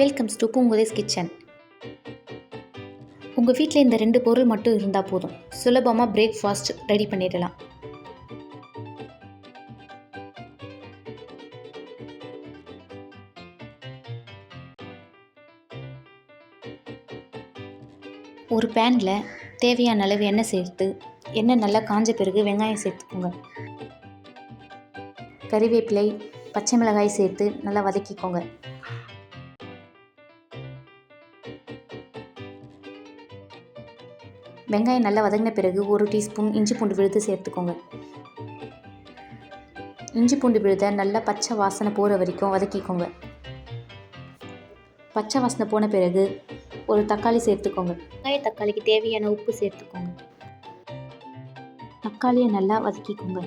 Welcomes to பூங்குதேஸ் kitchen உங்கள் வீட்டில் இந்த ரெண்டு பொருள் மட்டும் இருந்தால் போதும். சுலபமாக பிரேக்ஃபாஸ்ட் ரெடி பண்ணிடலாம். ஒரு பேனில் தேவையான அளவு எண்ணெய் சேர்த்து எண்ணெய் நல்லா காஞ்ச பிறகு வெங்காயம் சேர்த்துக்கோங்க. கறிவேப்பிலை பச்சை மிளகாய் சேர்த்து நல்லா வதக்கிக்கோங்க. வெங்காயம் நல்லா வதங்கின பிறகு ஒரு டீஸ்பூன் இஞ்சி பூண்டு விழுது சேர்த்துக்கோங்க. இஞ்சி பூண்டு விழுத நல்லா பச்சை வாசனை போகிற வரைக்கும் வதக்கிக்கோங்க. பச்சை வாசனை போன பிறகு ஒரு தக்காளி சேர்த்துக்கோங்க. வெங்காய தக்காளிக்கு தேவையான உப்பு சேர்த்துக்கோங்க. தக்காளியை நல்லா வதக்கிக்கோங்க.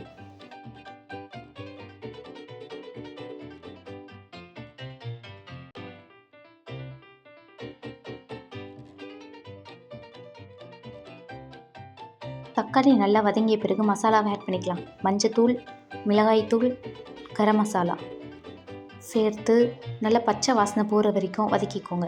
தக்காளி நல்லா வதங்கிய பிறகு மசாலாவை ஆட் பண்ணிக்கலாம். மஞ்சத்தூள் மிளகாய்த்தூள் கரம் மசாலா. சேர்த்து நல்லா பச்சை வாசனை போகிற வரைக்கும் வதக்கிக்கோங்க.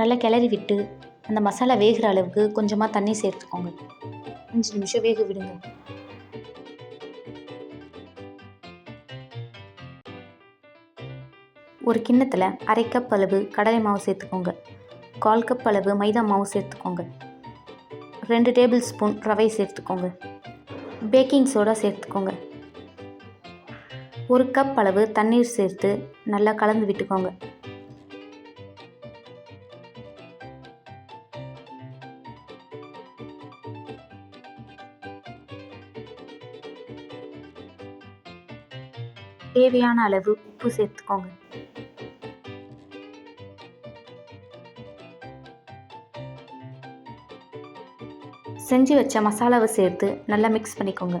நல்லா கிளறி விட்டு அந்த மசாலா வேகிற அளவுக்கு கொஞ்சமாக தண்ணி சேர்த்துக்கோங்க. அஞ்சு நிமிஷம் வேக விடுங்க. ஒரு கிண்ணத்தில் அரை கப் அளவு கடலை மாவு சேர்த்துக்கோங்க. கால் கப் அளவு மைதா மாவு சேர்த்துக்கோங்க. ரெண்டு டேபிள் ஸ்பூன் ரவை சேர்த்துக்கோங்க. பேக்கிங் சோடா சேர்த்துக்கோங்க. ஒரு கப் அளவு தண்ணீர் சேர்த்து நல்லா கலந்து விட்டுக்கோங்க. தேவையான அளவு உப்பு சேர்த்துக்கோங்க. செஞ்சு வச்ச மசாலாவை சேர்த்து நல்லா மிக்ஸ் பண்ணிக்கோங்க.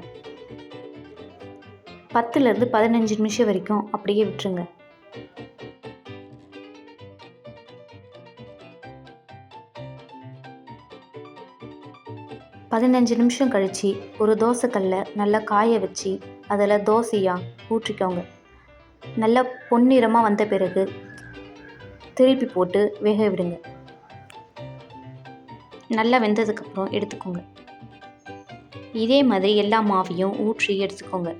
பத்துலேருந்து பதினஞ்சு நிமிஷம் வரைக்கும் அப்படியே விட்டுருங்க. பதினஞ்சு நிமிஷம் கழித்து ஒரு தோசைக்கல்ல நல்லா காய வச்சு அதில் தோசையாக ஊற்றிக்கோங்க. நல்லா பொன்னிறமாக வந்த பிறகு திருப்பி போட்டு வேக விடுங்க. நல்லா வெந்ததுக்கப்புறம் எடுத்துக்கோங்க. இதே மாதிரி எல்லா மாவையும் ஊற்றி எடுத்துக்கோங்க.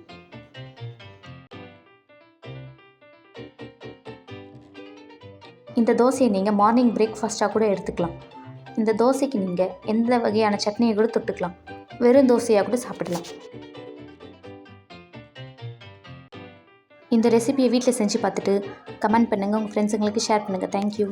இந்த தோசையை நீங்கள் மார்னிங் பிரேக்ஃபாஸ்ட்டாக கூட எடுத்துக்கலாம். இந்த தோசைக்கு நீங்கள் எந்த வகையான சட்னியை கூட தொட்டுக்கலாம். வெறும் தோசையாக கூட சாப்பிடலாம். இந்த ரெசிபியை வீட்டில் செஞ்சு பார்த்துட்டு கமெண்ட் பண்ணுங்கள் உங்கள் ஃப்ரெண்ட்ஸுங்களுக்கு ஷேர் பண்ணுங்கள் தேங்க்யூ